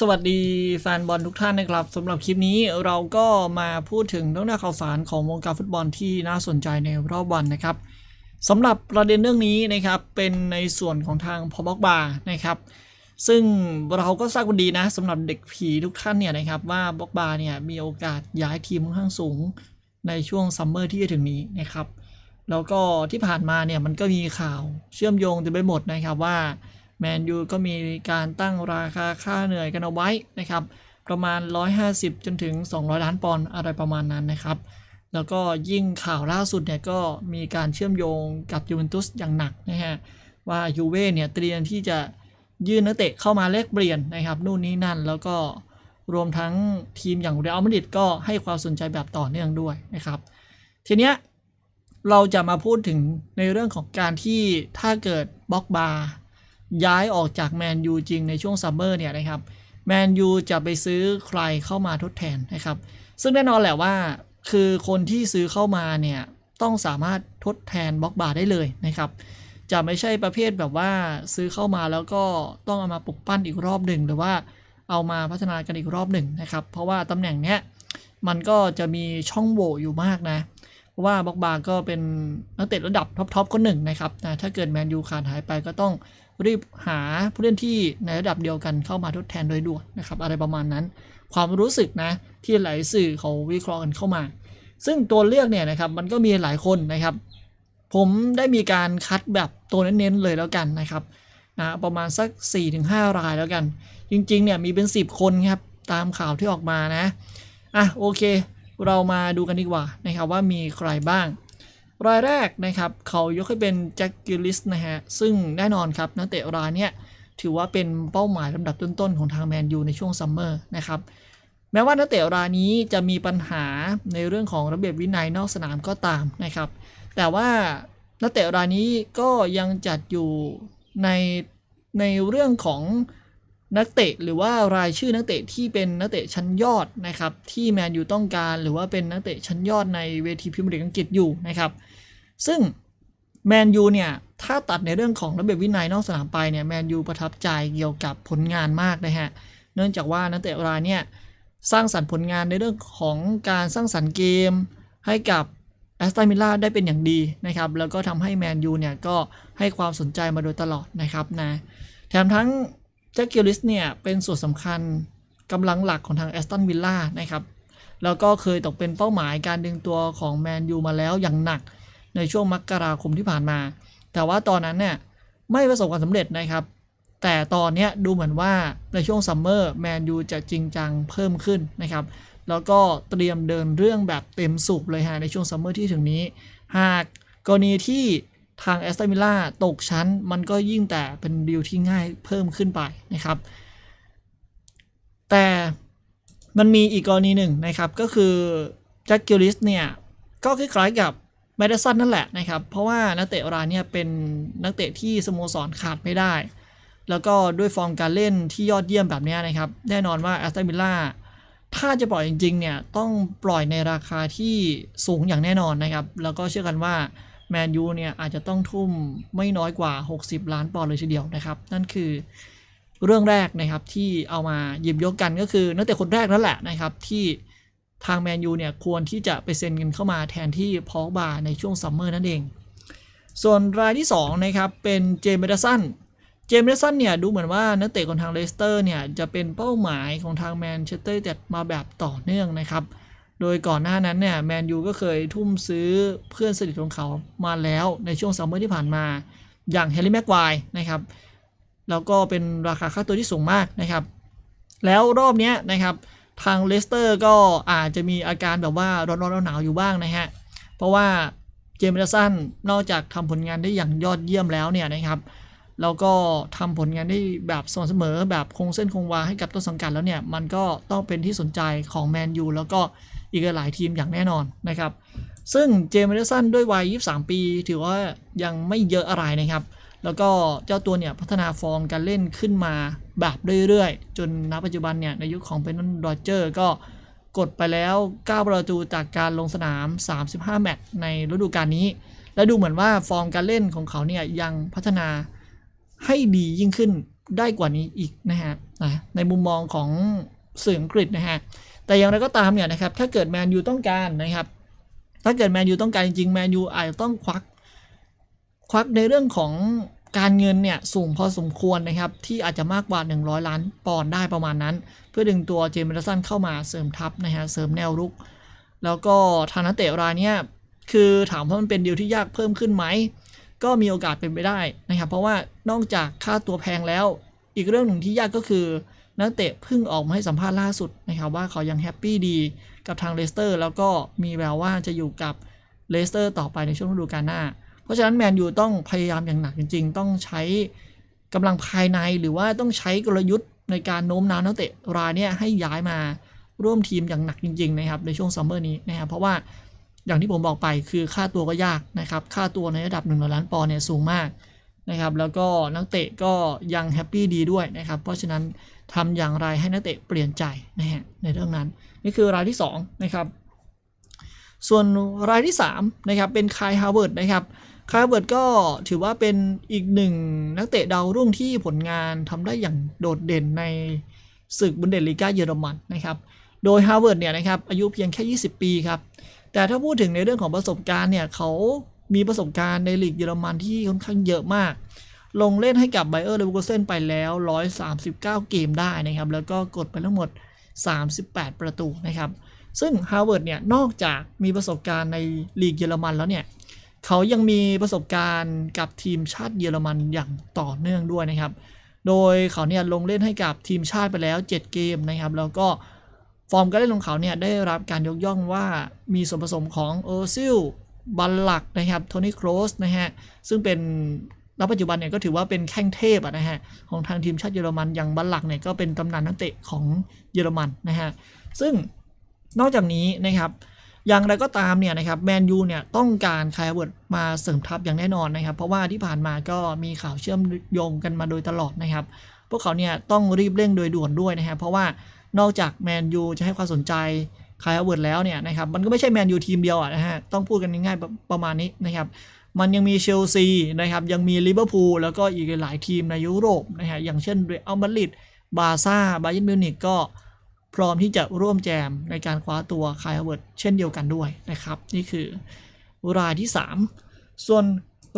สวัสดีแฟนบอลทุกท่านนะครับสำหรับคลิปนี้เราก็มาพูดถึงเรื่องราวข่าวสารของวงการฟุตบอลที่น่าสนใจในรอบวันนะครับสำหรับประเด็นเรื่องนี้นะครับเป็นในส่วนของทางพอบอกบานะครับซึ่งเราก็ทราบกันดีนะสำหรับเด็กผีทุกท่านเนี่ยนะครับว่าบอกบาเนี่ยมีโอกาสย้ายทีมค่อนข้างสูงในช่วงซัมเมอร์ที่จะถึงนี้นะครับแล้วก็ที่ผ่านมาเนี่ยมันก็มีข่าวเชื่อมโยงเต็มไปหมดนะครับว่า แมนยูก็มีการตั้งราคาค่าเหนื่อยกันเอาไว้นะครับ ประมาณ 150 จนถึง 200 ล้านปอนด์อะไรประมาณนั้นนะครับ แล้วก็ยิ่งข่าวล่าสุดเนี่ยก็มีการเชื่อมโยงกับยูเวนตุสอย่างหนักนะฮะว่ายูเว่เนี่ยเตรียมที่จะยื่นนักเตะเข้ามาแลกเปลี่ยนนะครับ นู่นนี่นั่นแล้วก็รวมทั้งทีมอย่างเรอัลมาดริดก็ให้ความสนใจแบบต่อเนื่องด้วยนะครับ ทีเนี้ยเราจะมาพูดถึงในเรื่องของการที่ถ้าเกิดบล็อกบาร์ ย้ายออกจากแมนยูจริงในช่วงซัมเมอร์เนี่ยนะครับแมนยูจะไปซื้อใครเข้ามาทดแทนนะครับ ซึ่งแน่นอนแหละว่าคือคนที่ซื้อเข้ามาเนี่ยต้องสามารถทดแทนบ็อกบาร์ได้เลยนะครับ จะไม่ใช่ประเภทแบบว่าซื้อเข้ามาแล้วก็ต้องเอามาปลุกปั้นอีกรอบหนึ่งหรือว่าเอามาพัฒนากันอีกรอบหนึ่งนะครับ เพราะว่าตำแหน่งเนี้ยมันก็จะมีช่องโหว่อยู่มากนะ เพราะว่าบ็อกบาก็เป็นนักเตะระดับท็อปๆคนหนึ่งนะครับนะถ้าเกิดแมนยูขาดหายไปก็ต้อง รีบหาผู้เล่นที่ในระดับเดียวกันเข้ามาทดแทนโดยด่วนนะครับอะไรประมาณนั้น ความรู้สึกนะที่หลายสื่อเขาวิเคราะห์กันเข้ามา ซึ่งตัวเลือกเนี่ยนะครับมันก็มีหลายคนนะครับ ผมได้มีการคัดแบบตัวเน้นๆเลยแล้วกันนะครับนะประมาณสัก 4-5 รายแล้วกัน จริงๆเนี่ยมีเป็น 10 คนครับตามข่าวที่ออกมานะอะโอเค เรามาดูกันดีกว่านะครับว่ามีใครบ้าง รายแรกนะครับเขายกให้เป็นแจ็คกิลลิสนะฮะ ซึ่งแน่นอนครับนักเตะรายเนี้ยถือว่าเป็นเป้าหมายลำดับต้นๆของทางแมนยูในช่วงซัมเมอร์นะครับแม้ว่านักเตะรายนี้จะมีปัญหาในเรื่องของระเบียบวินัยนอกสนามก็ตามนะครับ แต่ว่านักเตะรายนี้ก็ยังจัดอยู่ในในเรื่องของ นักเตะหรือว่ารายชื่อนักเตะที่เป็นนักเตะชั้นยอดนะครับที่แมนยูต้องการหรือว่าเป็นนักเตะชั้นยอดในเวทีพรีเมียร์ลีกอังกฤษอยู่นะครับซึ่งแมนยูเนี่ยถ้าตัดในเรื่องของระเบียบวินัยนอกสนามไปเนี่ยแมนยูประทับใจเกี่ยวกับผลงานมากนะฮะเนื่องจากว่านักเตะรายเนี่ยสร้างสรรค์ผลงานในเรื่องของการสร้างสรรค์เกมให้กับแอสตันวิลล่าได้เป็นอย่างดีนะครับแล้วก็ทำให้แมนยูเนี่ยก็ให้ความสนใจมาโดยตลอดนะครับนะแถมทั้ง แจ็คเกลิสเนี่ยเป็นส่วนสำคัญกำลังหลักของทางแอสตันวิลล่านะครับ แล้วก็เคยตกเป็นเป้าหมายการดึงตัวของแมนยูมาแล้วอย่างหนักในช่วงมกราคมที่ผ่านมา แต่ว่าตอนนั้นเนี่ยไม่ประสบความสำเร็จนะครับ แต่ตอนนี้ดูเหมือนว่าในช่วงซัมเมอร์แมนยูจะจริงจังเพิ่มขึ้นนะครับ แล้วก็เตรียมเดินเรื่องแบบเต็มสูบเลยฮะในช่วงซัมเมอร์ที่ถึงนี้ หากกรณีที่ ทางแอสตันวิลล่าตกชั้น มันก็ยิ่งแต่เป็นดีลที่ง่ายเพิ่มขึ้นไปนะครับ แต่มันมีอีกกรณีหนึ่งนะครับ ก็คือแจ็คกิลลิสเนี่ย ก็คล้ายๆกับแมดดิสันนั่นแหละนะครับ เพราะว่านักเตะรายเนี่ยเป็นนักเตะที่สโมสรขาดไม่ได้ แล้วก็ด้วยฟอร์มการเล่นที่ยอดเยี่ยมแบบนี้นะครับ แน่นอนว่าแอสตันวิลล่าถ้าจะปล่อยจริงๆเนี่ย ต้องปล่อยในราคาที่สูงอย่างแน่นอนนะครับ แล้วก็เชื่อกันว่า แมนยูเนี่ยอาจจะต้องทุ่มไม่น้อยกว่า 60 ล้านปอนด์เลยทีเดียวนะครับ นั่นคือเรื่องแรกนะครับที่เอามาหยิบยกกันก็คือนักเตะคนแรกนั่นแหละนะครับที่ทางแมนยูเนี่ยควรที่จะไปเซ็นกันเข้ามาแทนที่พอกบาในช่วงซัมเมอร์นั่นเอง ส่วนรายที่2นะครับเป็นเจมส์เดสันเจมส์เดสันเนี่ยดูเหมือนว่านักเตะของทางเลสเตอร์เนี่ยจะเป็นเป้าหมายของทางแมนเชสเตอร์แต่มาแบบต่อเนื่องนะครับ โดยก่อนหน้านั้นเนี่ยแมนยูก็เคยทุ่มซื้อเพื่อนสนิทของเขามาแล้วในช่วงซัมเมอร์ที่ผ่านมา อย่างเฮลิแม็กไวนะครับแล้วก็เป็นราคาค่าตัวที่สูงมากนะครับ แล้วรอบนี้นะครับทางเลสเตอร์ก็อาจจะมีอาการแบบว่าร้อนๆหนาวๆอยู่บ้างนะฮะ เพราะว่าเจมส์สันนอกจากทำผลงานได้อย่างยอดเยี่ยมแล้วเนี่ยนะครับ แล้วก็ทำผลงานได้แบบสม่ำเสมอแบบคงเส้นคงวาให้กับต้นสังกัดแล้วเนี่ย มันก็ต้องเป็นที่สนใจของแมนยูแล้วก็ อีกหลายทีมอย่างแน่นอนนะครับ ซึ่งเจมส์เดสันด้วยวัย 23 ปี ถือว่ายังไม่เยอะอะไรนะครับ แล้วก็เจ้าตัวเนี่ยพัฒนาฟอร์มการเล่นขึ้นมาแบบเรื่อยๆ จนณปัจจุบันเนี่ยในยุคของเป็นนอนโรเจอร์ก็กดไปแล้ว 9 ประตูจากการลงสนาม 35 แมตช์ในฤดูกาลนี้ และดูเหมือนว่าฟอร์มการเล่นของเขาเนี่ยยังพัฒนาให้ดียิ่งขึ้นได้กว่านี้อีกนะฮะนะในมุมมองของสื่ออังกฤษนะฮะ แต่อย่างไรก็ตามเนี่ยนะครับ ถ้าเกิดแมนยูต้องการนะครับ ถ้าเกิดแมนยูต้องการจริงแมนยูอาจจะต้องควัก ควักในเรื่องของการเงินเนี่ยสูงพอสมควรนะครับ ที่อาจจะมากกว่า 100 ล้านปอนด์ได้ประมาณนั้น เพื่อดึงตัวเจมส์เมดสันเข้ามาเสริมทัพนะฮะเสริมแนวรุก แล้วก็ทางนักเตะรายเนี้ยคือถามว่ามันเป็นดีลที่ยากเพิ่มขึ้นไหม ก็มีโอกาสเป็นไปได้นะครับ เพราะว่านอกจากค่าตัวแพงแล้ว อีกเรื่องหนึ่งที่ยากก็คือ นักเตะเพิ่งออกมาให้สัมภาษณ์ล่าสุดนะครับว่าเขายังแฮปปี้ดีกับทางเลสเตอร์แล้วก็มีแววว่าจะอยู่กับเลสเตอร์ต่อไปในช่วงฤดูกาลหน้า เพราะฉะนั้นแมนยูต้องพยายามอย่างหนักจริง ๆ ต้องใช้กำลังภายในหรือว่าต้องใช้กลยุทธ์ในการโน้มน้าวนักเตะรายนี้ให้ย้ายมาร่วมทีมอย่างหนักจริงๆนะครับในช่วงซัมเมอร์นี้นะครับเพราะว่าอย่างที่ผมบอกไปคือค่าตัวก็ยากนะครับค่าตัวในระดับ1นึ่งล้านปอนด์เนี่ยสูงมาก นะครับแล้วก็นักเตะก็ยังแฮปปี้ดีด้วยนะครับเพราะฉะนั้นทำอย่างไรให้นักเตะเปลี่ยนใจนะฮะในเรื่องนั้นนี่คือรายที่2นะครับส่วนรายที่3นะครับเป็นคายฮาวเวิร์ดนะครับคายฮาวเวิร์ดก็ถือว่าเป็นอีกหนึ่งนักเตะดาวรุ่งที่ผลงานทำได้อย่างโดดเด่นในศึกบุนเดสลีกาเยอรมันนะครับโดยฮาร์วาร์ดเนี่ยนะครับอายุเพียงแค่ 20 ปีครับแต่ถ้าพูดถึงในเรื่องของประสบการณ์เนี่ยเขา มีประสบการณ์ในลีกเยอรมันที่ค่อนข้างเยอะมาก ลงเล่นให้กับไบเออร์เลเวอร์เซนไปแล้ว 139 เกมได้นะครับ แล้วก็กดไปทั้งหมด 38 ประตูนะครับ ซึ่งฮาร์วาร์ดเนี่ย นอกจากมีประสบการณ์ในลีกเยอรมันแล้วเนี่ย เขายังมีประสบการณ์กับทีมชาติเยอรมันอย่างต่อเนื่องด้วยนะครับ โดยเขาเนี่ยลงเล่นให้กับทีมชาติไปแล้ว 7 เกมนะครับ แล้วก็ฟอร์มการเล่นของเขาเนี่ยได้รับการยกย่องว่ามีส่วนผสมของเออร์ซิล บัลลักนะครับโทนี่โครสนะฮะซึ่งเป็นณปัจจุบันเนี่ยก็ถือว่าเป็นแข้งเทพะนะฮะของทางทีมชาติเยอรมันอย่างบัลลักเนี่ยก็เป็นตำนานนักเตะของเยอรมันนะฮะซึ่งนอกจากนี้นะครับอย่างไรก็ตามเนี่ยนะครับแมนยูเนี่ยต้องการคายเวิร์ดมาเสริมทัพอย่างแน่นอนนะครับ เพราะว่าที่ผ่านมาก็มีข่าวเชื่อมโยงกันมาโดยตลอดนะครับ พวกเขาเนี่ยต้องรีบเร่งโดยด่วนด้วยนะฮะเพราะว่านอกจากแมนยูจะให้ความสนใจ คายเวิร์ดแล้วเนี่ยนะครับมันก็ไม่ใช่แมนยูทีมเดียวอะนะฮะต้องพูดกันง่ายๆประมาณนี้นะครับมันยังมีเชลซีนะครับยังมีลิเวอร์พูลแล้วก็อีกหลายทีมในยุโรปนะฮะอย่างเช่นเรอัลมาดริดบาร์ซ่าบาเยิร์นมิวนิกก็พร้อมที่จะร่วมแจมในการคว้าตัวคายเวิร์ดเช่นเดียวกันด้วยนะครับ นี่คือรายที่ 3 ส่วน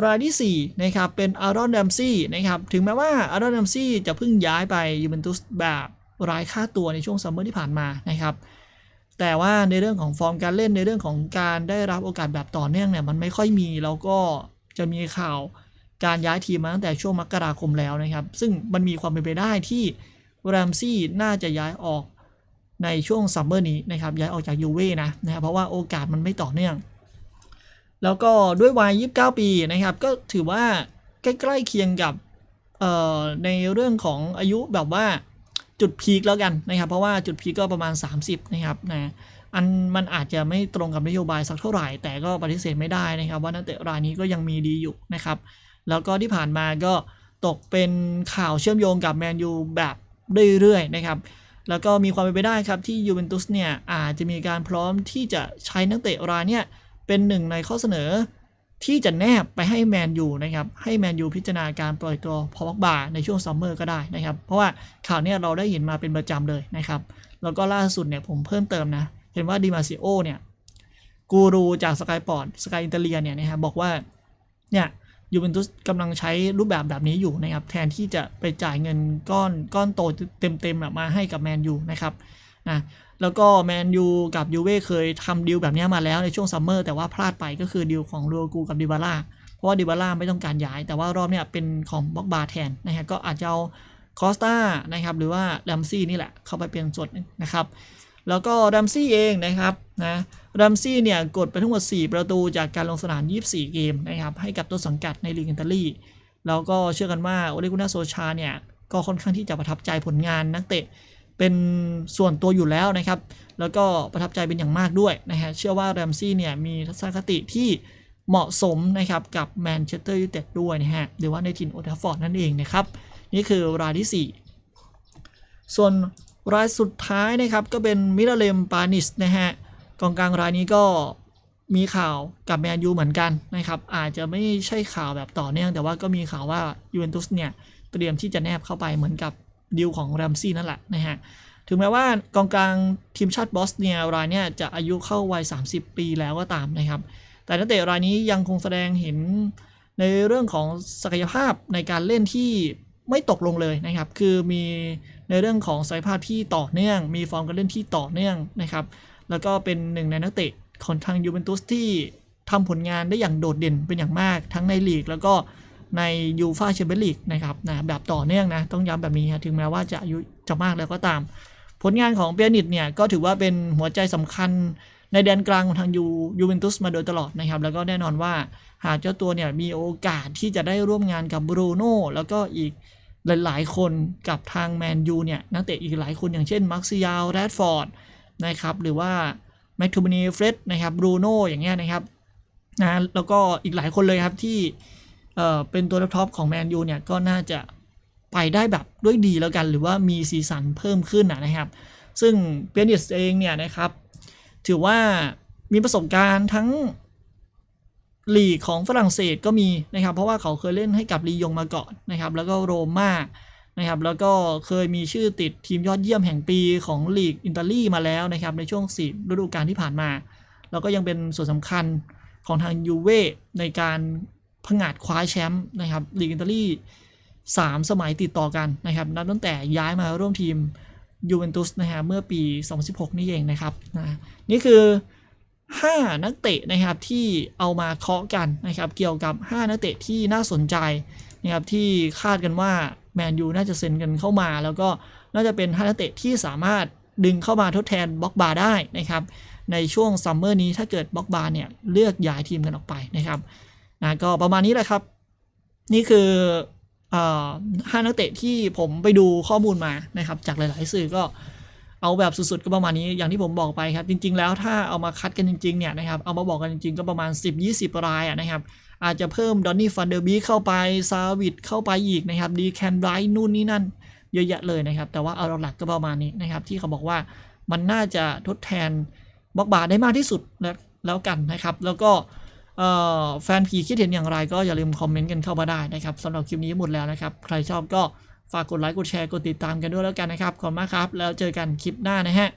รายที่ 4 นะครับเป็นอารอนแดมซี่นะครับถึงแม้ว่าอารอนแดมซี่จะเพิ่งย้ายไปยูเวนตุสแบบรายค่าตัวในช่วงซัมเมอร์ที่ผ่านมานะครับ แต่ว่าในเรื่องของฟอร์มการเล่นในเรื่องของการได้รับโอกาสแบบต่อเนื่องเนี่ยมันไม่ค่อยมีแล้วก็จะมีข่าวการย้ายทีมมาตั้งแต่ช่วงมกราคมแล้วนะครับ ซึ่งมันมีความเป็นไปได้ที่แรมซี่น่าจะย้ายออกในช่วงซัมเมอร์นี้นะครับย้ายออกจากยูเว่นะนะครับเพราะว่าโอกาสมันไม่ต่อเนื่อง แล้วก็ด้วยวัย 29 ปีนะครับ ก็ถือว่าใกล้ๆเคียงกับในเรื่องของอายุแบบว่า จุดพีคแล้วกันนะครับ เพราะว่าจุดพีคก็ประมาณ 30 นะครับนะอันมันอาจจะไม่ตรงกับนโยบายสักเท่าไหร่ แต่ก็ปฏิเสธไม่ได้นะครับ ว่านักเตะรายนี้ก็ยังมีดีอยู่นะครับ แล้วก็ที่ผ่านมาก็ตกเป็นข่าวเชื่อมโยงกับแมนยูแบบเรื่อยๆนะครับ แล้วก็มีความเป็นไปได้ครับที่ยูเวนตุสเนี่ยอาจจะมีการพร้อมที่จะใช้นักเตะรายเนี่ยเป็นหนึ่งในข้อเสนอ ที่จะแนบไปให้แมนยูนะครับให้แมนยูพิจารณาการปล่อยตัวพอบอกบาในช่วงซัมเมอร์ก็ได้นะครับ เพราะว่าข่าวนี้เราได้เห็นมาเป็นประจำเลยนะครับ แล้วก็ล่าสุดเนี่ยผมเพิ่มเติมนะ เห็นว่าดิมาซิโอเนี่ยกูรูจากสกายปอร์ตสกายอินเตอร์เลียเนี่ยนะครับบอกว่าเนี่ยยูเวนตุสกำลังใช้รูปแบบแบบนี้อยู่นะครับ แทนที่จะไปจ่ายเงินก้อนก้อนโตเต็มๆอะมาให้กับแมนยูนะครับ นะแล้วก็แมนยูกับยูเว่เคยทำดีลแบบนี้มาแล้วในช่วงซัมเมอร์แต่ว่าพลาดไปก็คือดีลของลูกูกับดิบาร่าเพราะว่าดิบาร่าไม่ต้องการย้าย แต่ว่ารอบเนี้ยเป็นของบ็อกบาแทนนะฮะก็อาจจะเอาคอสตานะครับหรือว่าแรมซี่นี่แหละเข้าไปเป็นส่วนหนึ่งนะครับแล้วก็แรมซี่เองนะครับนะแรมซี่เนี่ยกดไปทั้งหมด 4 ประตูจากการลงสนาม 24 เกมนะครับให้กับต้นสังกัดในลีกอิตาลีแล้วก็เชื่อกันว่าโอเลกุน่าโซชาเนี่ยก็ค่อนข้างที่จะประทับใจผลงานนักเตะ เป็นส่วนตัวอยู่แล้วนะครับ แล้วก็ประทับใจเป็นอย่างมากด้วยนะฮะ เชื่อว่าแรมซี่เนี่ยมีทัศนคติที่เหมาะสมนะครับกับแมนเชสเตอร์ยูไนเต็ดด้วยนะฮะหรือว่าในถิ่นโอลด์แทัฟฟอร์ดนั่นเองนะครับ นี่คือรายที่ 4 ส่วนรายสุดท้ายนะครับก็เป็นมิราเลมปานิสนะฮะกองกลางรายนี้ก็มีข่าวกับแมนยูเหมือนกันนะครับ อาจจะไม่ใช่ข่าวแบบต่อเนื่อง แต่ว่าก็มีข่าวว่ายูเวนตุสเนี่ยเตรียมที่จะแนบเข้าไปเหมือนกับ ดีลของแรมซี่นั่นแหละนะฮะถึงแม้ว่ากองกลางทีมชาติบอสเนียรายเนี่ยจะอายุเข้าวัย 30 ปีแล้วก็ตามนะครับ แต่นักเตะรายนี้ยังคงแสดงเห็นในเรื่องของศักยภาพในการเล่นที่ไม่ตกลงเลยนะครับ คือมีในเรื่องของศักยภาพที่ต่อเนื่อง มีฟอร์มการเล่นที่ต่อเนื่องนะครับ แล้วก็เป็นหนึ่งในนักเตะของทางยูเวนตุสที่ทำผลงานได้อย่างโดดเด่นเป็นอย่างมากทั้งในลีกแล้วก็ ในยูฟาแชมเปี้ยนลีกนะครับนะแบบต่อเนื่องนะ ต้องย้ำแบบนี้ฮะถึงแม้ว่าจะอายุจะมากแล้วก็ตาม ผลงานของเปียนิตเนี่ยก็ถือว่าเป็นหัวใจสำคัญในแดนกลางของทางยูยูเวนตุสมาโดยตลอดนะครับ แล้วก็แน่นอนว่าหากเจ้าตัวเนี่ยมีโอกาสที่จะได้ร่วมงานกับบรูโน่แล้วก็อีกหลาย ๆ คนกับทางแมนยูเนี่ยนักเตะอีกหลายคนอย่างเช่นมาร์คซิยาลแรดฟอร์ดนะครับหรือว่าแมคทูมินีเฟรดนะครับบรูโน่อย่างเงี้ยนะครับนะแล้วก็อีกหลายคนเลยครับที่ เอ่อเป็นตัวท็อปของแมนยูเนี่ยก็น่าจะไปได้แบบด้วยดีแล้วกันหรือว่ามีสีสันเพิ่มขึ้นนะครับ ซึ่งเปียนิสเองเนี่ยนะครับ ถือว่ามีประสบการณ์ทั้งลีกของฝรั่งเศสก็มีนะครับ เพราะว่าเขาเคยเล่นให้กับลียงมาก่อนนะครับ แล้วก็โรม่านะครับ แล้วก็เคยมีชื่อติดทีมยอดเยี่ยมแห่งปีของลีกอิตาลีมาแล้วนะครับ ในช่วงสี่ฤดูกาลที่ผ่านมา แล้วก็ยังเป็นส่วนสำคัญของทางยูเว่ในการ ผงาดคว้าแชมป์นะครับลีกอิตาลี3 สมัยติดต่อกันนะครับนับตั้งแต่ย้ายมาร่วมทีมยูเวนตุสนะฮะเมื่อปี 2016 นี่เองนะครับนะนี่คือ 5 นักเตะนะครับที่เอามาเคาะกันนะครับเกี่ยวกับ 5 นักเตะที่น่าสนใจนะครับที่คาดกันว่าแมนยูน่าจะเซ็นกันเข้ามา แล้วก็น่าจะเป็น 5 นักเตะที่สามารถดึงเข้ามาทดแทนบล็อกบาร์ได้นะครับในช่วงซัมเมอร์นี้ถ้าเกิดบล็อกบาร์เนี่ยเลือกย้ายทีมกันออกไปนะครับ นะก็ประมาณนี้แหละครับ นี่คือห้านักเตะที่ผมไปดูข้อมูลมานะครับ จากหลาย ๆ สื่อก็เอาแบบสุด ๆ ก็ประมาณนี้อย่างที่ผมบอกไปครับ จริง ๆ แล้วถ้าเอามาคัดกันจริง ๆ เนี่ยนะครับ เอามาบอกกันจริง ๆ ก็ประมาณ 10-20 รายนะครับ อาจจะเพิ่มดอนนี่ฟันเดอร์บีเข้าไปซาวิดเข้าไปอีกนะครับดีแคนไบรท์นู่นนี่นั่นเยอะแยะเลยนะครับ แต่ว่าเอาหลักๆก็ประมาณนี้นะครับ ที่เขาบอกว่ามันน่าจะทดแทนบล็อกบาร์ได้มากที่สุดแล้วแล้วกันนะครับ แล้วก็ แฟนผีคิดเห็นอย่างไรก็อย่าลืมคอมเมนต์กันเข้ามาได้นะครับสำหรับคลิปนี้หมดแล้วนะครับ ใครชอบก็ฝากกดไลค์กดแชร์กดติดตามกันด้วยแล้วกันนะครับขอบคุณมากครับ แล้วเจอกันคลิปหน้านะฮะ